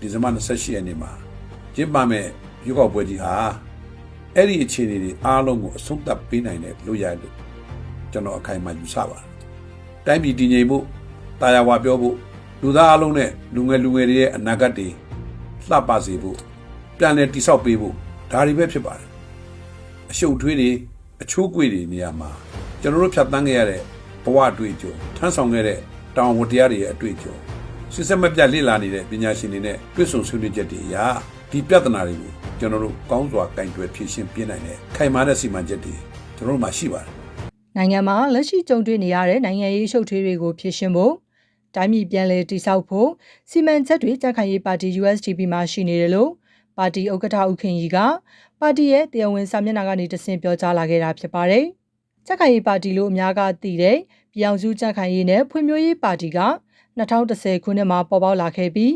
ဒီဇင်ဘာ28ရက်နေ့မှာကျင်းပမဲ့ရွေးကောက်ပွဲကြီးဟာအဲ့ဒီအခြေအနေတွေအားလုံးကိုအဆုံးသတ်ပေးနိုင်တဲ့လို့ရလို့ကျွန်တော်အခိုင်အမာယူဆပါတယ်။တိုင်းပြည်တည်ငြိမ်ဖို့တာယာဝပြောဖို့လူသားအလုံးနဲ့လူငယ်လူငယ်တွေရဲ့အနာဂတ်တွေလှပစေဖို့ပြန်လည်တိဆောက်ပေးဖို့ဒါတွေပဲဖြစ်ပါတယ်။အရှုပ်ထွေးတွေအချိုးကွေတွေနေရာမှာကျွန်တော်တို့ဖြတ်တန်းခဲ့ရတဲ့ဘဝအတွေ့အကြုံထမ်းဆောင်ခဲ့တဲ့တောင်ဝတရားတွေရဲ့အတွေ့အကြုံ စစ်စက်မပြတ်လေ့လာနေတဲ့ပညာရှင်တွေနဲ့တွေ့ဆုံဆွေးနွေးချက်တွေအရဒီပြဿနာတွေကိုကျွန်တော်တို့ကောင်းစွာကင်တွယ်ဖြေရှင်းပြနိုင်တဲ့ခိုင်မာတဲ့စီမံချက်တွေကျွန်တော်တို့မှာရှိပါတယ်နိုင်ငံမှာလက်ရှိကြုံတွေ့နေရတဲ့နိုင်ငံရေးရှုပ်ထွေးတွေကိုဖြေရှင်းဖို့တိုင်းပြည်ပြန်လည်တည်ဆောက်ဖို့စီမံချက်တွေကြက်ခိုင်ရေးပါတီ USDP မှာရှိနေတယ်လို့ပါတီဥက္ကဋ္ဌဦးခင်ကြီးကပါတီရဲ့တရားဝင်စာမျက်နှာကနေတဆင့်ပြောကြားလာခဲ့တာဖြစ်ပါတယ်။ကြက်ခိုင်ရေးပါတီလို့အများကသိတဲ့ပြည်အောင်စုကြက်ခိုင်ရေးနဲ့ဖွံ့ဖြိုးရေးပါတီက 2010ခုနှစ်မှာပေါ်ပေါက်လာခဲ့ပြီး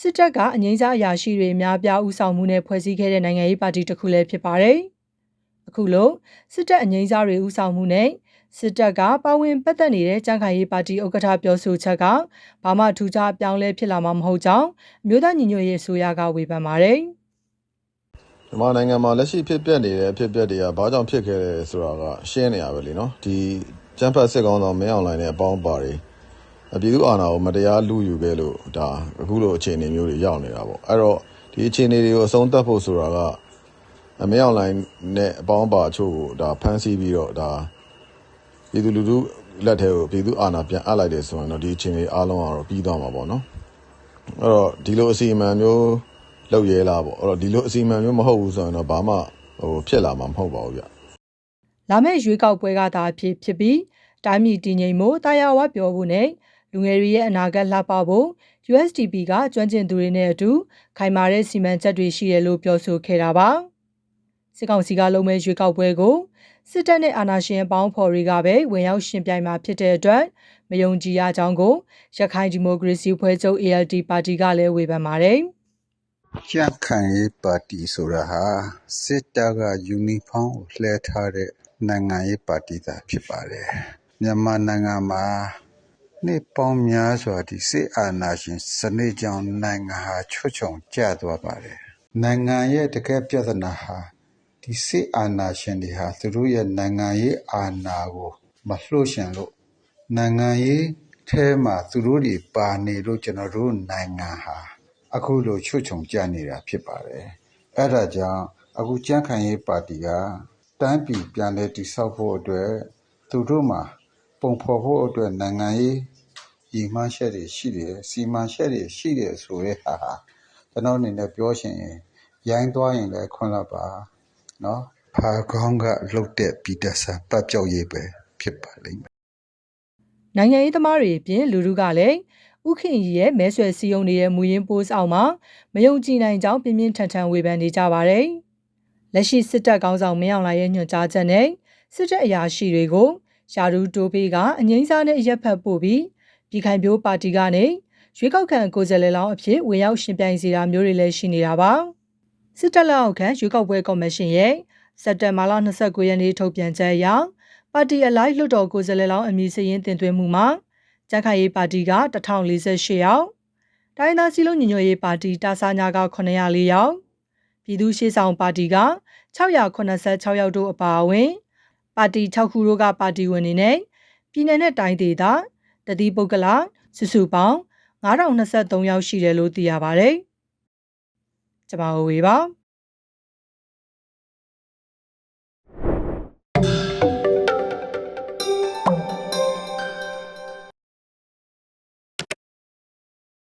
စစ်တပ်ကအငိမ့်စားအရာရှိတွေအများပြားဦးဆောင်မှုနဲ့ဖွဲ့စည်းခဲ့တဲ့နိုင်ငံရေးပါတီတစ်ခုလည်းဖြစ်ပါတယ်။အခုလို့စစ်တပ်အငိမ့်စားတွေဦးဆောင်မှုနဲ့စစ်တပ်ကပါဝင်ပတ်သက်နေတဲ့ကြံ့ခိုင်ရေးပါတီဥက္ကဋ္ဌပြောဆိုချက်ကဘာမှထူးခြားပြောင်းလဲဖြစ်လာမှာမဟုတ်ကြောင်းအမျိုးသားညီညွတ်ရေးအစိုးရကဝေဖန်ပါတယ်။မြန်မာနိုင်ငံမှာလက်ရှိဖြစ်ပျက်နေတဲ့အဖြစ်အပျက်တွေကဘာကြောင့်ဖြစ်ခဲ့လဲဆိုတာကရှင်းနေရပဲလीနော်ဒီကျန်းဖတ်စစ်ကောင်းဆောင်မင်းအောင်လှိုင်နဲ့အပေါင်းပါတွေအ ပြည်သူအာဏာကိုမတရားလူယူခဲ့လို့ဒါအခုလိုအခြေအနေမျိုးတွေရောက်နေတာပေါ့အဲ့တော့ဒီအခြေအနေတွေကိုအဆုံးသတ်ဖို့ဆိုတာကအမင်းအောင်လှိုင်နဲ့အပေါင်းပါအချို့ကိုဒါဖမ်းဆီးပြီးတော့ဒါပြည်သူလူထုလက်ထဲကိုပြည်သူအာဏာပြန်အပ်လိုက်တယ်ဆိုရင်တော့ဒီအခြေအနေအားလုံးကတော့ပြီးသွားမှာပေါ့နော်အဲ့တော့ဒီလိုအစီအမံမျိုးလောက်ရဲလားပေါ့အဲ့တော့ဒီလိုအစီအမံမျိုးမဟုတ်ဘူးဆိုရင်တော့ဘာမှဟိုဖြစ်လာမှာမဟုတ်ပါဘူးဗျလာမယ့်ရွေးကောက်ပွဲကသာဖြစ်ဖြစ်ပြီးတိုင်းပြည်တည်ငြိမ်မှုတာယာဝပြောဖို့နဲ့ လူငယ်တွေရဲ့အနာဂတ်လှပဖို့ USDP ကကျွမ်းကျင်သူတွေနဲ့အတူခိုင်မာတဲ့စီမံချက်တွေရှိတယ်လို့ပြောဆိုခဲ့တာပါစစ်ကောင်စီကလုံးမဲ့ရွေးကောက်ပွဲကိုစစ်တပ်နဲ့အာဏာရှင်အပေါင်းဖော်တွေကပဲဝင်ရောက်ရှင်ပြိုင်မှာဖြစ်တဲ့အတွက်မယုံကြည်ရကြောင်းကိုရခိုင်ဒီမိုကရေစီဖွဲ့ချုပ် ALD ပါတီကလည်းဝေဖန်ပါတယ်ကြံ့ခိုင်ရေးပါတီဆိုတာဟာစစ်တပ်ကယူနီဖောင်းကိုလှဲထားတဲ့နိုင်ငံရေးပါတီသာဖြစ်ပါတယ်မြန်မာနိုင်ငံမှာ နှစ်ပေါင်းများစွာ ဒီစစ်အာဏာရှင်စနစ်ကြောင့် နိုင်ငံဟာ ချွတ်ချုံကျသွားပါတယ် နိုင်ငံရဲ့တကယ်ပြဿနာဟာ ဒီစစ်အာဏာရှင်တွေဟာ သူတို့ရဲ့နိုင်ငံရေးအာဏာကို မလှုပ်ရှင်လို့ နိုင်ငံရေးထဲမှာ သူတို့တွေပါနေလို့ ကျွန်တော်တို့နိုင်ငံဟာ အခုလို ချွတ်ချုံကြနေတာ ဖြစ်ပါတယ်။အဲဒါကြောင့် အခု ကြန့်ခိုင်ရေးပါတီကတန်းပြည်ပြန်လဲတိဆောက်ဖို့အတွက် သူတို့မှာ ပုံဖော်ဖို့အတွက် နိုင်ငံရေး ရည်မှန်းချက်တွေရှိတယ်စီမံချက်တွေရှိတယ်ဆိုတဲ့ဟာဟာကျွန်တော်အနေနဲ့ပြောချင်ရင်ရိုင်းသွားရင်လည်းခွင့်လပ်ပါနော်ဖာကောင်းကလှုပ်တဲ့ပြည်သက်စာပတ်ကြောက်ရေးပဲဖြစ်ပါလိမ့်မယ်နိုင်ငံရေးသမားတွေအပြင်လူထုကလည်းဥခင်ကြီးရဲ့မဲဆွယ်စည်းရုံးနေတဲ့မူရင်းပိုးဆောင်မှာမယုံကြည်နိုင်ကြောင်းပြင်းပြင်းထန်ထန်ဝေဖန်နေကြပါတယ်။လက်ရှိစစ်တပ်ကောင်းဆောင်မင်းအောင်လှိုင်ရဲ့ညွှန်ကြားချက်နဲ့စစ်တပ်အရာရှိတွေကိုယာဒူတိုးပေးကအငိမ့်စားနဲ့ရက်ဖက်ပို့ပြီး ပြည်ခိုင်ပြိုးပါတီကနေရွေးကောက်ခံကိုယ်စားလှယ်လောင်းအဖြစ်ဝင်ရောက်ရှင်ပြိုင်စီတာမျိုးတွေလည်းရှိနေတာပါ။စစ်တပ်လက်အောက်ခံရွေးကောက်ပွဲကော်မရှင်ရဲ့စက်တင်ဘာလ29ရက်နေ့ထုတ်ပြန်ချက်အရပါတီအလိုက်လွှတ်တော်ကိုယ်စားလှယ်လောင်းအမည်စရင်းတင်သွင်းမှုမှာကြက်ခိုင်ရေးပါတီက1048ယောက်တိုင်းသားစည်းလုံးညီညွတ်ရေးပါတီတာဆာညာက904ယောက်ပြည်သူ့ရှေ့ဆောင်ပါတီက686ယောက်တို့အပါအဝင် ပါတီ6ခုတို့ကပါတီဝင်တွေနဲ့ပြည်내နဲ့တိုင်းဒေသ တတိပုဂ္ဂလစုစုပေါင်း9023ယောက်ရှိတယ်လို့သိရပါဗျ။ကျွန်မဝေပါ